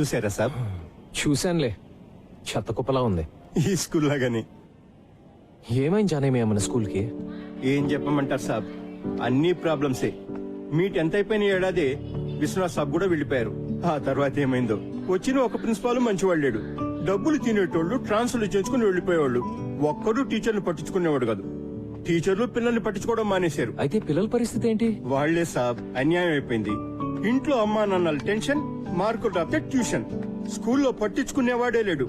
చూసారా సాబ్? చూశానులే. చెత్త కుప్పలా ఉంది. ఈ స్కూల్ లాగానే ఏమైంది జానేమి మన స్కూల్కి? ఏం చెప్పమంటారు సాబ్? అన్ని ప్రాబ్లమ్సే. మీ టెన్త్ అయిపోయిన ఏడాది విశ్వనాథ్ సాబ్ కూడా వెళ్ళిపోయారు. ఆ తర్వాత ఏమైందో? వచ్చిన ఒక ప్రిన్సిపాల్ మంచివాడు లేడు. డబ్బులు తినేటోళ్ళు ట్రాన్స్ఫర్లు చేసుకుని వెళ్ళిపోయేవాళ్ళు. ఒక్కడు టీచర్ని పట్టించుకునేవాడు కాదు. టీచర్లు పిల్లల్ని పట్టించుకోవడం మానేశారు. అయితే పిల్లల పరిస్థితి ఏంటి? వాళ్ళే సాబ్ అన్యాయం అయిపోయింది. ఇంట్లో అమ్మా నాన్నల టెన్షన్ మార్కులు రాస్తే ట్యూషన్. స్కూల్లో పట్టించుకునేవాడే లేడు.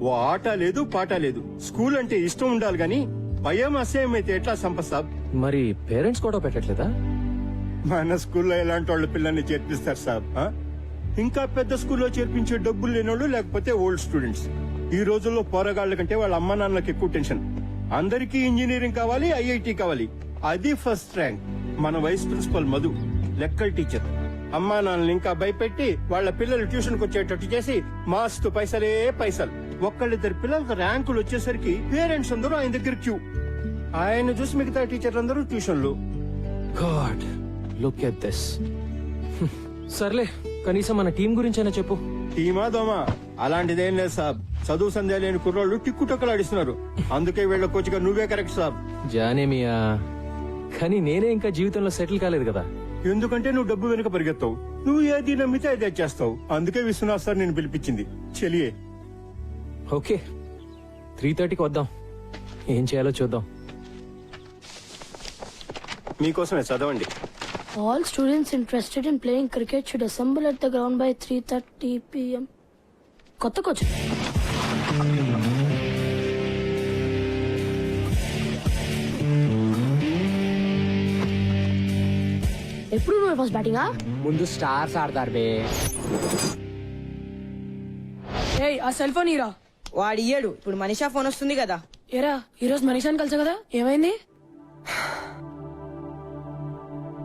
ఓ ఆట లేదు పాట లేదు. స్కూల్ అంటే ఇష్టం ఉండాలి గాని భయం అసహ్యం అయితే ఎట్లా సంపత్ సాబ్? మరి పేరెంట్స్ కూడా పెట్టట్లేదా? మన స్కూల్లో ఎలాంటి వాళ్ళ పిల్లల్ని చేర్పిస్తారు సాబ్ ఆ? ఇంకా పెద్ద స్కూల్లో చేర్పించే డబ్బులు లేనోళ్ళు లేకపోతే ఓల్డ్ స్టూడెంట్స్. ఈ రోజుల్లో పోరగాళ్ళ కంటే వాళ్ళ అమ్మా నాన్నలకు ఎక్కువ టెన్షన్. అందరికీ ఇంజనీరింగ్ కావాలి ఐఐటి కావాలి. అది ఫస్ట్ ర్యాంక్. మన వైస్ ప్రిన్సిపల్ మధు లెక్కల టీచర్. అమ్మా నాన్నలు ఇంకా భయపెట్టి వాళ్ళ పిల్లలు ట్యూషన్ వచ్చేటట్టు చేసి మాస్తు పైసలే పైసలు. ఒక్కళ్ళిద్దరు పిల్లలకు ర్యాంకులు వచ్చేసరికి పేరెంట్స్ అందరూ ఆయన దగ్గర క్యూ. ఆయన చూసి మిగతా టీచర్లు అందరూ ట్యూషన్లు గాడ్ లుక్ ఎట్ దిస్. సర్లే కనీసం మన టీం గురించైనా చెప్పు. టీమా దోమా? అలాంటిదేం లేదు సాబ్. చదువు సంధ్య లేని కుర్రోళ్ళు టిక్కుటక్కలాడిస్తున్నారు. అందుకే వీళ్ళ కోచ్గా నువ్వే కరెక్ట్ సాబ్. జానేమియా కానీ నేనే ఇంకా జీవితంలో సెటిల్ కాలేదు కదా. ఎందుకంటే నువ్వు డబ్బు వెనుక పరిగెత్తావు. నువ్వు ఏది నమ్మితే అదే చేస్తావు అందుకే విశ్వనాథ్ సార్ నేను పిలిపించింది. చెలియే. ఓకే. త్రీ థర్టీకి వద్దాం. ఏం చేయాలో చూద్దాం. మీకోసమే చదవండి. All students interested in playing cricket should assemble at the ground by 3:30 p.m. కొత్త కోచ్ ఎప్పుడు నువ్వు ఫస్ట్ బ్యాటింగా ముందు స్టార్స్ ఆడతారు బే. ఏయ్ ఆ సెల్ ఫోన్ ఇరా. వాడు ఇయ్యడు. ఇప్పుడు మనీషా ఫోన్ వస్తుంది కదా. ఏరా ఈ రోజు మనీషాని కలిసా కదా? ఏమైంది?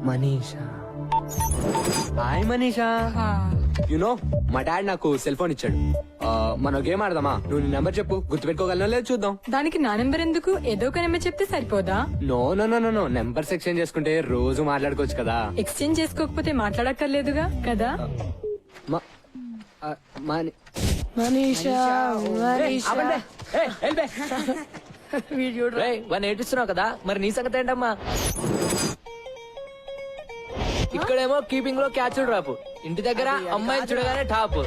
Manisha. Hi Manisha. You know మా డాడ్ నాకు సెల్ ఫోన్ ఇచ్చాడు. మనం గేమ్ ఆడదామా? నువ్వు నీ నెంబర్ చెప్పు. గుర్తుపెట్టుకోగలనో లేదు చూద్దాం. దానికి నా నెంబర్ ఎందుకు? ఏదో ఒక నెంబర్ చెప్తే సరిపోదా? No no no no numbers exchange చేసుకుంటే రోజు మాట్లాడుకోవచ్చు కదా. ఎక్స్చేంజ్ చేసుకోకపోతే మాట్లాడక్కర్లేదుగా కదా? మ- ఆ, మని- మనీషా మనీషా ఆపండి. ఏయ్, వెళ్ళిపో. రేయ్, వాడిని ఏడిస్తున్నావు కదా? మరి నీ సంగతి ఏంటమ్మా? ఇక్కడేమో కీపింగ్లో క్యాచ్ డ్రాప్. ఇంటి దగ్గర అమ్మాయిని చూడగానే టాప్.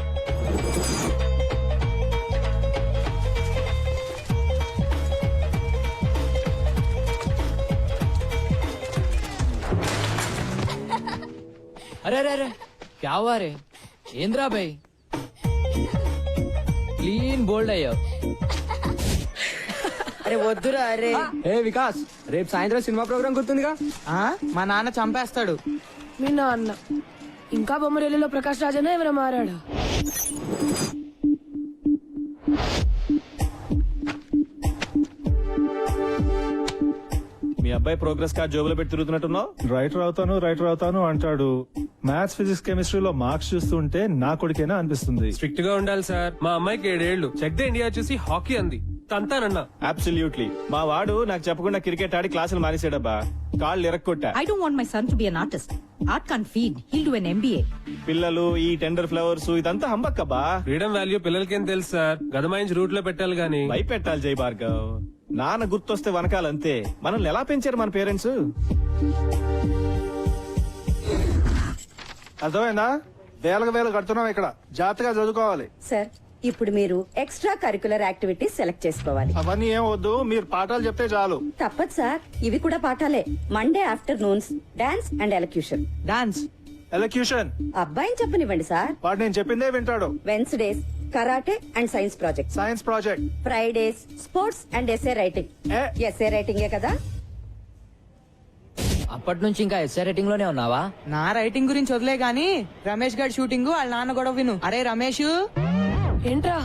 అరే అరే అరే క్యావారే ఏంద్రా బై క్లీన్ బోల్డ్ అయ్యావు. అరే వద్దురా అరే. ఏ వికాస్ రేపు సాయంత్రం సినిమా ప్రోగ్రామ్ గుర్తుందిగా? ఆ? మా నాన్న చంపేస్తాడు. మీ నాన్న. ఇంకా బొమ్మరేలిలో ప్రకాష్ రాజనే ఏమైనా మారాడు. అబ్బాయి ప్రోగ్రెస్ కార్డ్ జోబులో పెట్టి తిరుగుతున్నట్టున్నావు? రైటర్ అవుతాను రైటర్ అవుతాను అంటాడు. మ్యాథ్స్ ఫిజిక్స్ కెమిస్ట్రీలో మార్క్స్ చూస్తుంటే నా కొడుకేనా అనిపిస్తుంది. స్ట్రిక్ట్గా ఉండాలి సార్. మా అమ్మాయికి ఏడేళ్ళు చెక్ ద ఇండియా చూసి హాకీ అంది. తంతానన్నా. అబ్సల్యూట్లీ మా వాడు నాకు చెప్పకుండా క్రికెట్ ఆడి క్లాసులు మానేసాడబ్బా కాళ్ళు ఇరక్కొట్టా. I don't want my son to be an artist. Art can't feed. He'll do an MBA. పిల్లలు ఈ టెండర్ ఫ్లవర్స్ ఇదంతా హంబక్కబ్బా. ఫ్రీడమ్ వాల్యూ పిల్లలకేం తెలుసు సార్. గదమాయించి రూట్లో పెట్టాలి గానీ. భయపెట్టాలి జై భార్గవ్. నాన్న గుర్తొస్తే వనకాలంతే. మనల్ని ఎలా పెంచారు మన పేరెంట్స్? అర్థమైందా? వేలకు వేలు కడుతున్నాం ఇక్కడ. జాగ్రత్తగా చదువుకోవాలి. సార్ ఇప్పుడు మీరు ఎక్స్ట్రా కరికులర్ యాక్టివిటీస్ సెలెక్ట్ చేసుకోవాలి. అవన్నీ ఏం వద్దు మీరు పాఠాలు చెప్తే చాలు. తప్పదు సార్ ఇవి కూడా పాఠాలే. Monday afternoons dance and elocution dance elocution అబ్బాయిని చెప్పనివ్వండి సార్. వాడు నేను చెప్పిందే వింటాడు. Wednesdays karate and science project science project Fridays sports and SA writing A? SA రైటింగే కదా? అప్పటి నుంచి ఇంకా ఎస్ఐ రేటింగ్లోనే ఉన్నావా? నా రైటింగ్ గురించి వదిలే గాని రమేష్ గారి షూటింగ్ వాళ్ళ నాన్న గొడవ విను. అరే రమేష్! ఏంట్రా?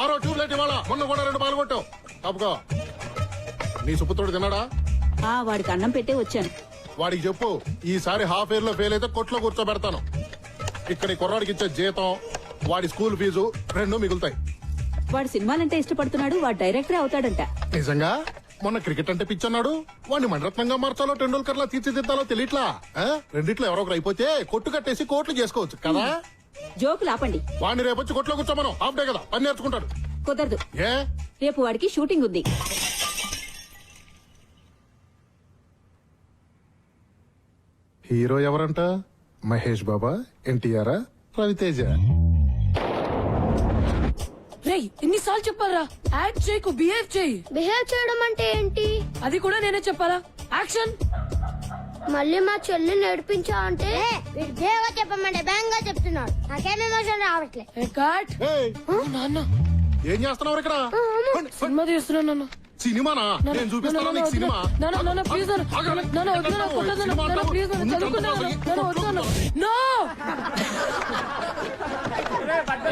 ఆరో ట్యూబ్ లైట్ ఇవాళ మొన్న కూడా రెండు పాలు కొట్టావు. తప్పుకో. నీ సుపుత్రుడు తిన్నాడా? వాడికి అన్నం పెట్టే వచ్చాను. వాడికి చెప్పు ఈసారి హాఫ్ ఇయర్లో ఫెయిల్ అయితే కొట్లో కూర్చోబెడతాను. ఇక్కడ ఈ కుర్రాడికి ఇచ్చే జీతం వాడి స్కూల్ ఫీజు రెండు మిగులుతాయి. వాడు సినిమాలంటే ఇష్టపడుతున్నాడు వాడు డైరెక్టర్ అవుతాడంట. నిజంగా? మొన్న క్రికెట్ అంటే పిచ్చన్నాడు వాడిని మణరత్నంగా మార్చాలో టెండూల్కర్ లా తీర్చిదిద్దాలో తెలియట్లా? ఆ? రెండిట్లో ఎవరో ఒకరు అయిపోతే కొట్టు కట్టేసి కోట్లు చేసుకోవచ్చు కదా? జోకులు ఆపండి. వాడిని రేపొచ్చి కొట్లో కూర్చోమను హాఫ్ డే కదా పని నేర్చుకుంటాడు. కుదరదు. ఏ? రేపు వాడికి షూటింగ్ ఉంది. హీరో ఎవరంట? మహేష్ బాబా ఎన్టీఆర్ రవితేజ? రేయ్ ఎన్నిసార్లు చెప్పాలరా? యాక్ట్ చేయకు బిహేవ్ చేయి. బిహేవ్ చేయడం అంటే ఏంటి? అది కూడా నేనే చెప్పాలా? యాక్షన్. మళ్ళీ మా చెల్లి నడిపించా అంటే? బిహేవ్ చెప్పమంటే బ్యాంగ్గా చెప్తున్నాడు. నాకేం ఎమోషన్ రావట్లే. కాట్ ఏయ్, నాన్న. ఏం చేస్తున్నావు ఇక్కడ? సినిమా తీస్తున్నా నాన్న. సినిమానా? నేను చూపిస్తాను నీకు సినిమా?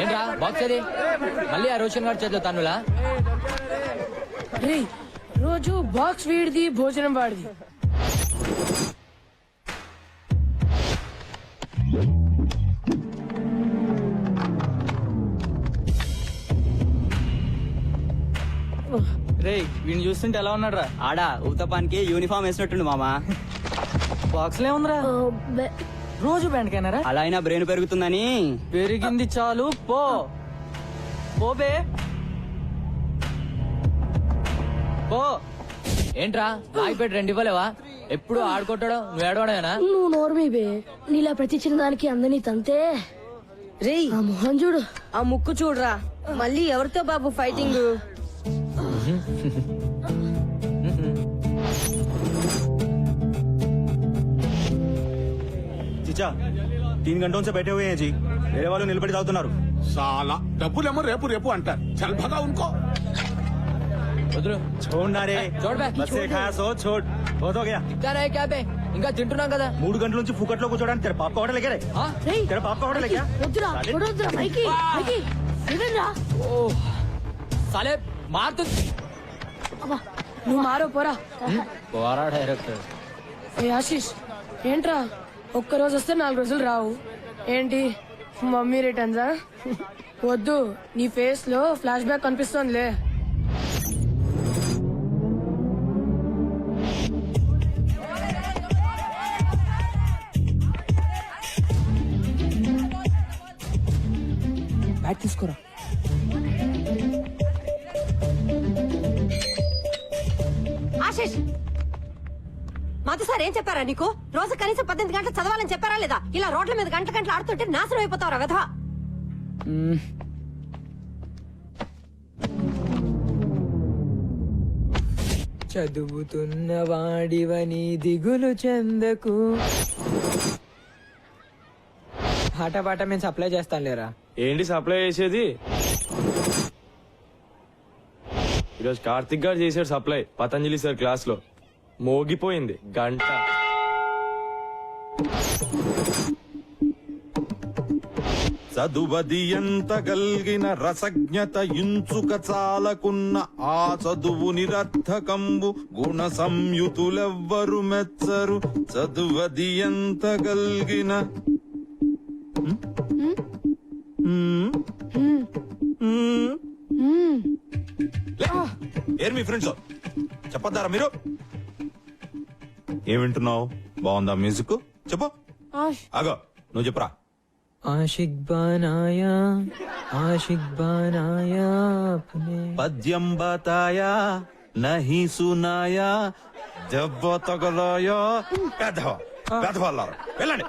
ఏంట్రా బాక్స్ అది మళ్ళీ ఆ రోషన్ గారి చేతిలో తన్నులా? రేయ్ రోజు బాక్స్ వీడిది భోజనం వాడిది. రే వీడిని చూస్తుంటే ఎలా ఉన్నాడు రా ఆడా ఊతపానికి యూనిఫామ్ వేసినట్టుండు మామా. బాక్స్ ఉందిరా రోజు బ్యాండ్ కైనారా అలా అయినా బ్రెయిన్ పెరుగుతుందని. పెరిగింది చాలు పో. పోబే పో. ఏంట్రా రాయిపేట రెండు ఇవ్వలేవా? ఎప్పుడు ఆడుకుంటాడో నువ్వు ఏడవడమేనా? నువ్వు నోర్మి బే. నీలా ప్రతి చిన్నదానికి అందని తంతే. రేయ్ ఆ మొహం చూడు. ఆ ముక్కు చూడరా. మళ్ళీ ఎవరితో బాబు ఫైటింగ్? చిచా తీన్ గంటోं से बैठे हुए हैं जी వేరే వాళ్ళు నిలబడి తాగుతున్నారు చాలా డబ్బులేమో రేపు రేపు అంటారు చల్ భగా ఉనుకో వదులు छोड़ना रे छोड़ बे। बस से खाया सो छोड़ बहुत हो गया తింటారా క్యా బే ఇంకా తింటున్నాం కదా మూడు గంటల నుంచి ఫుకట్లో కూర్చోడానికి తెర పాప హోటల్ ఎగారే ఆ? రేయ్ తెర పాప హోటల్ ఎగా వద్దురా చూడొద్దురా పైకి పైకి ఇదేంరా ఓ సాలే మారుతు నువ్వు మారో పోరా. పోరా డైరెక్టర్. ఏ ఆశీష్ ఏంట్రా? ఒక్క రోజు వస్తే నాలుగు రోజులు రావు. ఏంటి? మమ్మీ రిటర్న్సా? వద్దు నీ ఫేస్లో ఫ్లాష్ బ్యాక్ కనిపిస్తోందిలే. ఆశిష్! మధు సార్ ఏం చెప్పారా నీకు? రోజు కనీసం పద్దెనిమిది గంటలు చదవాలని చెప్పారా లేదా? ఇలా రోడ్ల మీద గంటల గంటలు ఆడుతుంటే నాశనం అయిపోతావు వెధవా? చదువుతున్న వాడివని దిగులు చెందకు. పాట పాట మేము సప్లై చేస్తాం లేరా ఏంటి సప్లై చేసేది? ఈరోజు కార్తిక్ గారు చేశాడు సప్లై. పతంజలి సార్ క్లాస్లో మోగిపోయింది. గంట. చదువది ఎంత గల్గిన రసజ్ఞత ఇంచుక చాలకున్న ఆ చదువు నిరర్థకంబు గుణ సంయుతులెవ్వరు మెచ్చరు. చదువది ఎంత గల్గిన ఏరు మీ ఫ్రెండ్స్ చెప్పొద్దారా మీరు? ఏం వింటున్నావు? బాగుందా మ్యూజిక్? చెప్పు. అగో నువ్వు చెప్పురా. ఆషిక్ బానాయా ఆషిక్ బానాయా పద్యం బతాయా నహి సునాయా దెబ్బ తగలాయా. పెద్దవా పెద్దవాళ్ళారు వెళ్ళండి.